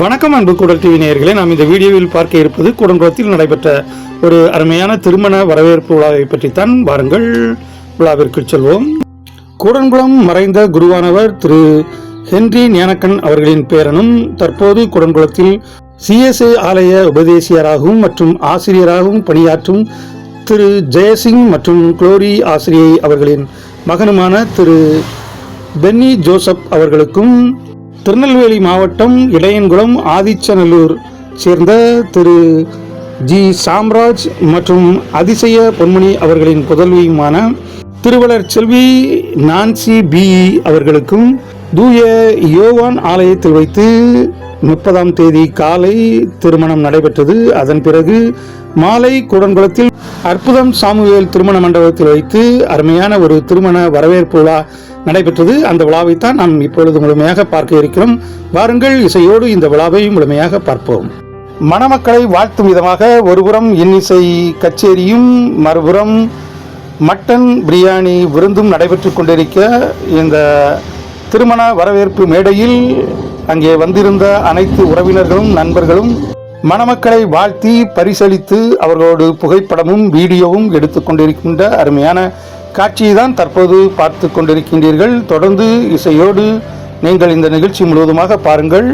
வணக்கம் அன்பு குடல் டிவி நேயர்களே நாம் இந்த வீடியோவில் பார்க்க இருப்பது குடங்குளத்தில் நடைபெற்ற ஒரு அருமையான திருமண வரவேற்பு விழாவை பற்றித்தான் வாருங்கள். விழாவிற்கு செல்வோம். கூடன்குளம் மறைந்த குருவானவர் திரு. ஹென்றி ஞானக்கன் அவர்களின் பேரனும் தற்போது குடன்குளத்தில் சிஎஸ்ஐ ஆலய உபதேசியராகவும் மற்றும் ஆசிரியராகவும் பணியாற்றும் திரு. ஜெயசிங் மற்றும் குளோரி ஆசிரியை அவர்களின் மகனுமான திரு. பென்னி ஜோசப் அவர்களுக்கும் திருநெல்வேலி மாவட்டம் இடையன்குளம் ஆதிச்சநல்லூர் சேர்ந்த திரு ஜி சாம்ராஜ் மற்றும் அதிசய பொன்மணி அவர்களின் புதல்வியுமான திருவளர் செல்வி நான்சி பி அவர்களுக்கும் தூய யோவான் ஆலயத்தில் வைத்து முப்பதாம் தேதி காலை திருமணம் நடைபெற்றது. அதன் பிறகு மாலை கூடன்குளத்தில் அற்புதம் சாமுவேல் திருமண மண்டபத்தில் வைத்து அருமையான ஒரு திருமண வரவேற்பு விழா நடைபெற்றது. அந்த விழாவைத்தான் நாம் இப்பொழுது முழுமையாக பார்க்க இருக்கிறோம். வாருங்கள் இசையோடு இந்த விழாவை முழுமையாக பார்ப்போம். மணமக்களை வாழ்த்தும் விதமாக ஒருபுறம் இன்னிசை கச்சேரியும் மறுபுறம் மட்டன் பிரியாணி விருந்தும் நடைபெற்று கொண்டிருக்க இந்த திருமண வரவேற்பு மேடையில் அங்கே வந்திருந்த அனைத்து உறவினர்களும் நண்பர்களும் மணமக்களை வாழ்த்தி பரிசளித்து அவர்களோடு புகைப்படமும் வீடியோவும் எடுத்து கொண்டிருக்கின்ற அருமையான காட்சியை தான் தற்போது பார்த்து கொண்டிருக்கின்றீர்கள். தொடர்ந்து இசையோடு நீங்கள் இந்த நிகழ்ச்சி முழுவதுமாக பாருங்கள்.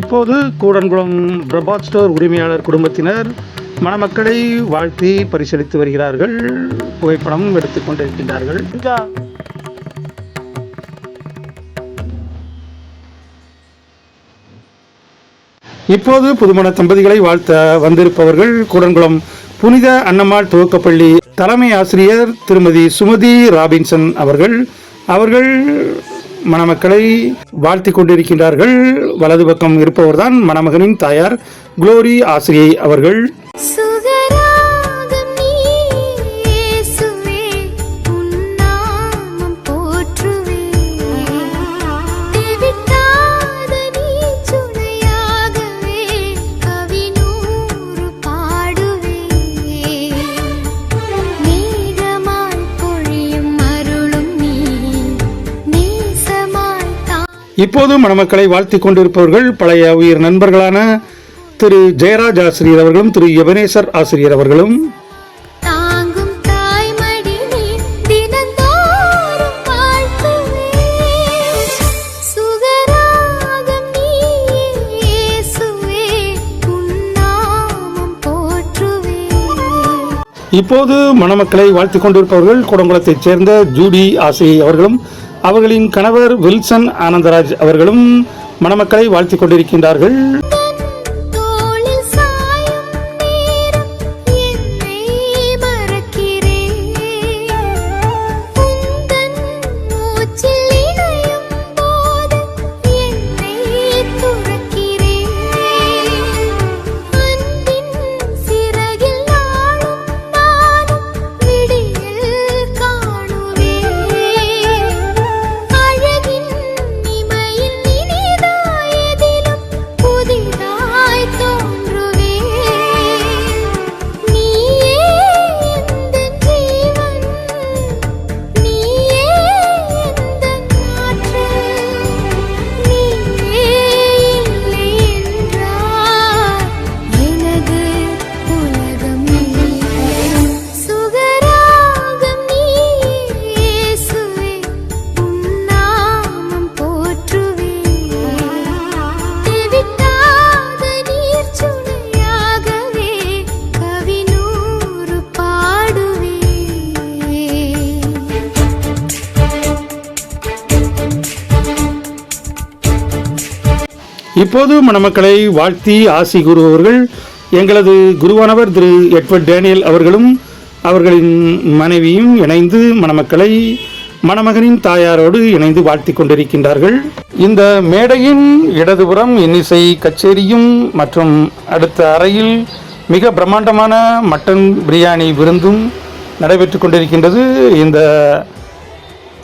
இப்போது கூடன்குளம் பிரபாத் ஸ்டோர் உரிமையாளர் குடும்பத்தினர் மணமக்களை வாழ்த்தி பரிசளித்து வருகிறார்கள். புகைப்படம் எடுத்துக் கொண்டிருக்கின்றார்கள். இப்போது புதுமண தம்பதிகளை வாழ்த்த வந்திருப்பவர்கள் கூடன்குளம் புனித அன்னம்மாள் துவக்கப்பள்ளி தலைமை ஆசிரியர் திருமதி சுமதி ராபின்சன் அவர்கள். அவர்கள் மணமக்களை வாழ்த்தி கொண்டிருக்கின்றார்கள். வலது பக்கம் இருப்பவர்தான் மணமகனின் தாயார் குளோரி ஆசிரியை அவர்கள். இப்போது மணமக்களை வாழ்த்தி கொண்டிருப்பவர்கள் பழைய உயிர் நண்பர்களான திரு ஜெயராஜ் ஆசிரியர் அவர்களும் திரு யவனேசர் ஆசிரியர் அவர்களும். இப்போது மணமக்களை வாழ்த்தி கொண்டிருப்பவர்கள் குடங்குளத்தைச் சேர்ந்த ஜூடி ஆசிரியை அவர்களும் அவர்களின் கணவர் வில்சன் ஆனந்தராஜ் அவர்களும் மணமக்களை வாழ்த்திக் கொண்டிருக்கின்றார்கள். இப்போது மணமக்களை வாழ்த்தி ஆசி கூறுபவர்கள் எங்களது குருவானவர் திரு எட்வர்ட் டேனியல் அவர்களும் அவர்களின் மனைவியும் இணைந்து மணமக்களை மணமகனின் தாயாரோடு இணைந்து வாழ்த்தி கொண்டிருக்கின்றார்கள். இந்த மேடையின் இடதுபுறம் இன்னிசை கச்சேரியும் மற்றும் அடுத்த அறையில் மிக பிரம்மாண்டமான மட்டன் பிரியாணி விருந்தும் நடைபெற்று கொண்டிருக்கின்றது. இந்த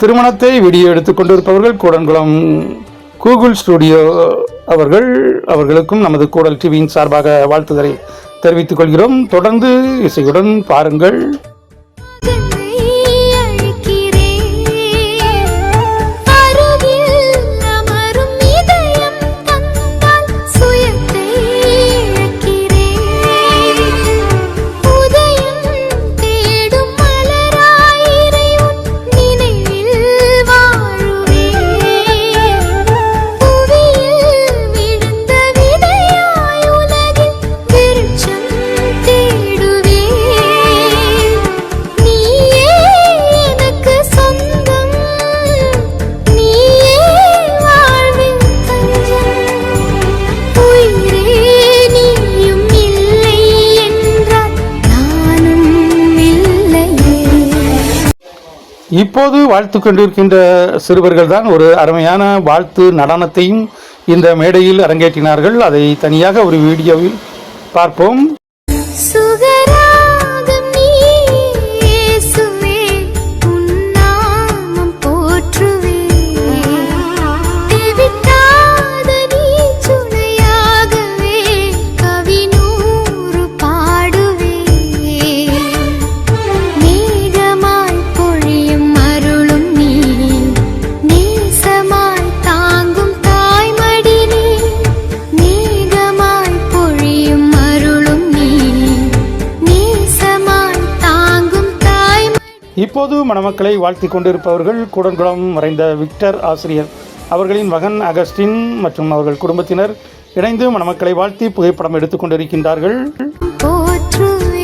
திருமணத்தை வீடியோ எடுத்துக் கொண்டிருப்பவர்கள் கூடன்குளம் கூகுள் ஸ்டுடியோ அவர்கள் அவர்களுக்கும் நமது கூடல் டிவியின் சார்பாக வாழ்த்துதலை தெரிவித்துக் கொள்கிறோம். தொடர்ந்து இசையுடன் பாருங்கள். இப்போது வாழ்த்து கொண்டிருக்கின்ற சிறுவர்கள் தான் ஒரு அருமையான வாழ்த்து நடனத்தையும் இந்த மேடையில் அரங்கேற்றினார்கள். அதை தனியாக ஒரு வீடியோவில் பார்ப்போம். சுக இப்போது மணமக்களை வாழ்த்தி கொண்டிருப்பவர்கள் கூடன்குளம் மறைந்த விக்டர் ஆசிரியர் அவர்களின் மகன் அகஸ்டின் மற்றும் அவர்கள் குடும்பத்தினர் இணைந்து மணமக்களை வாழ்த்தி புகைப்படம் எடுத்துக்கொண்டிருக்கின்றார்கள்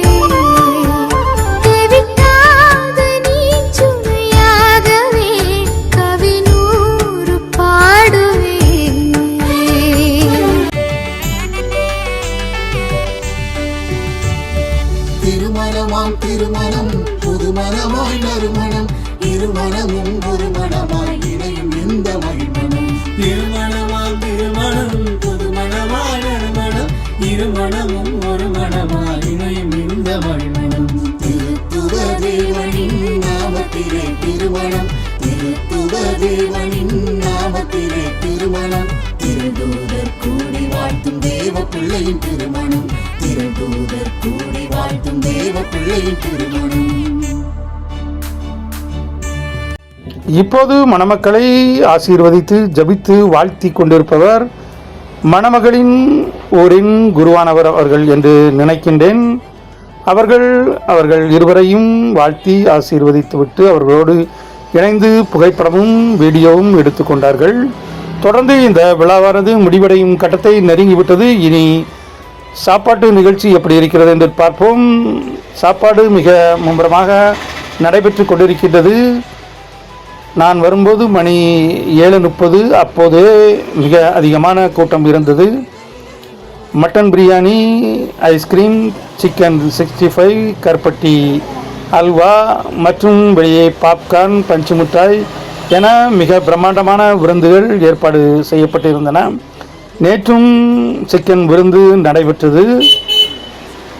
மனமாய் நறுமணம் இருமணமும் ஒரு மனமாய் இணையும் இந்த மகிழ்மணம். திருமணமாம் திருமணம் புதுமணமாய் நறுமணம் இருமணமும் ஒரு மனமாய் இணையும் இந்த மகிழ்மணம். திருத்துவ தேவனின் நாமத்திலே திருமணம். திருத்துவ தேவனின் நாமத்திலே திருமணம். திருதூதர் கூடி வாழ்த்தும் தேவ பிள்ளையின் திருமணம். திருதூதர் கூடி வாழ்த்தும் தேவ பிள்ளையின் திருமணம். இப்போது மணமக்களை ஆசீர்வதித்து ஜபித்து வாழ்த்தி கொண்டிருப்பவர் மணமகளின் ஊரின் குருவானவர் அவர்கள் என்று நினைக்கின்றேன். அவர்கள் அவர்கள் இருவரையும் வாழ்த்தி ஆசீர்வதித்துவிட்டு அவர்களோடு இணைந்து புகைப்படமும் வீடியோவும் எடுத்துக்கொண்டார்கள் தொடர்ந்து இந்த விழாவானது முடிவடையும் கட்டத்தை நெருங்கிவிட்டது. இனி சாப்பாட்டு நிகழ்ச்சி எப்படி இருக்கிறது என்று பார்ப்போம். சாப்பாடு மிக மும்முரமாக நடைபெற்று கொண்டிருக்கின்றது. நான் வரும்போது மணி ஏழு முப்பது அப்போதே மிக அதிகமான கூட்டம் இருந்தது. Mutton biryani ice cream chicken sixty five கருப்பட்டி அல்வா மற்றும் வெளியே பாப்கார்ன் பஞ்சு மிட்டாய் என மிக பிரம்மாண்டமான விருந்துகள் ஏற்பாடு செய்யப்பட்டிருந்தன. நேற்றும் சிக்கன் விருந்து நடைபெற்றது.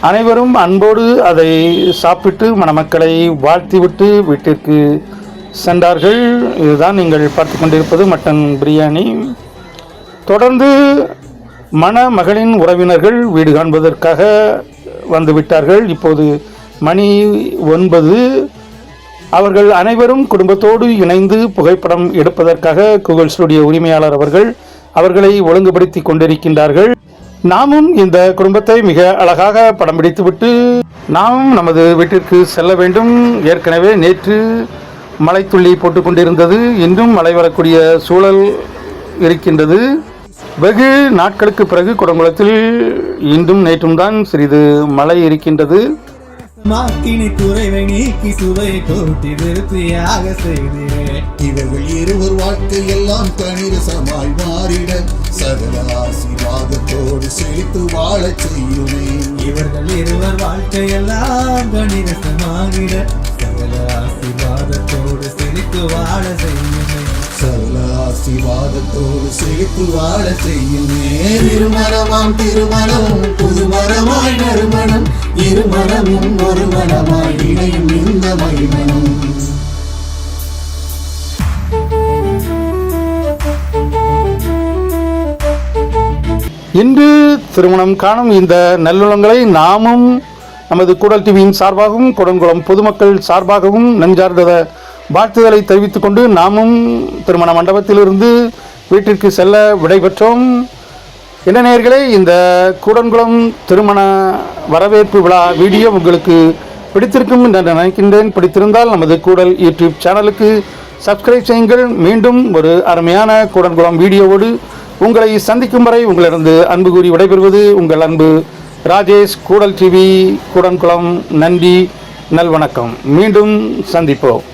அனைவரும் அன்போடு அதை சாப்பிட்டு மணமக்களை வாழ்த்திவிட்டு வீட்டிற்கு சென்றார்கள். இதுதான் நீங்கள் பார்த்து கொண்டிருப்பது மட்டன் பிரியாணி. தொடர்ந்து மணமகளின் உறவினர்கள் வீடு காண்பதற்காக வந்துவிட்டார்கள் இப்போது மணி ஒன்பது. அவர்கள் அனைவரும் குடும்பத்தோடு இணைந்து புகைப்படம் எடுப்பதற்காக கூகுள் ஸ்டுடியோ உரிமையாளர் அவர்கள் அவர்களை ஒழுங்குபடுத்தி கொண்டிருக்கின்றார்கள். நாமும் இந்த குடும்பத்தை மிக அழகாக படம் பிடித்துவிட்டு நாமும் நமது வீட்டிற்கு செல்ல வேண்டும். ஏற்கனவே நேற்று மழைத்துள்ளி போட்டுக்கொண்டிருந்தது. இன்றும் மழை வரக்கூடிய சூழல் இருக்கின்றது. வெகு நாட்களுக்கு பிறகு குடங்குளத்தில் இன்றும் நேற்றும் தான் சிறிது மழை இருக்கின்றது. குறைவை நீக்கி சுவை திருப்தியாக இவர்கள் இருவர் வாழ்க்கை எல்லாம் கணிரசமாய் மாறிட சகல ஆசீர்வாதத்தோடு செழித்து வாழச் செய்யுமே. இவர்கள் இருவர் வாழ்க்கையெல்லாம் கணிரசமாகிட சகல ஆசீர்வாத செழித்து வாழ செய்யுமே. சகல ஆசீர்வாதத்தோடு செழித்து வாழ செய்யுமே. திருமணமாம் திருமணம் புதுமணமாய் நறுமணம் இருமணமும் ஒரு மனமாய் இணையும் இந்த மகிமணம் இன்று திருமணம் காணும் இந்த நல்லுளங்களை நாமும் நமது கூடல் டிவியின் சார்பாகவும் குடங்குளம் பொதுமக்கள் சார்பாகவும் நெஞ்சார்ந்த வாழ்த்துதலை தெரிவித்துக் கொண்டு நாமும் திருமண மண்டபத்திலிருந்து வீட்டிற்கு செல்ல விடைபெற்றோம் என்ன நேர்களே இந்த கூடன்குளம் திருமண வரவேற்பு விழா வீடியோ உங்களுக்கு பிடித்திருக்கும் என்று நினைக்கின்றேன். பிடித்திருந்தால் நமது கூடல் யூடியூப் சேனலுக்கு சப்ஸ்கிரைப் செய்யுங்கள். மீண்டும் ஒரு அருமையான கூடன்குளம் வீடியோவோடு உங்களை சந்திக்கும் வரை உங்களிடந்து அன்பு கூறி விடைபெறுவது உங்கள் அன்பு ராஜேஷ் கூடல் டிவி கூடன்குளம் நன்றி நல்வணக்கம். மீண்டும் சந்திப்போம்.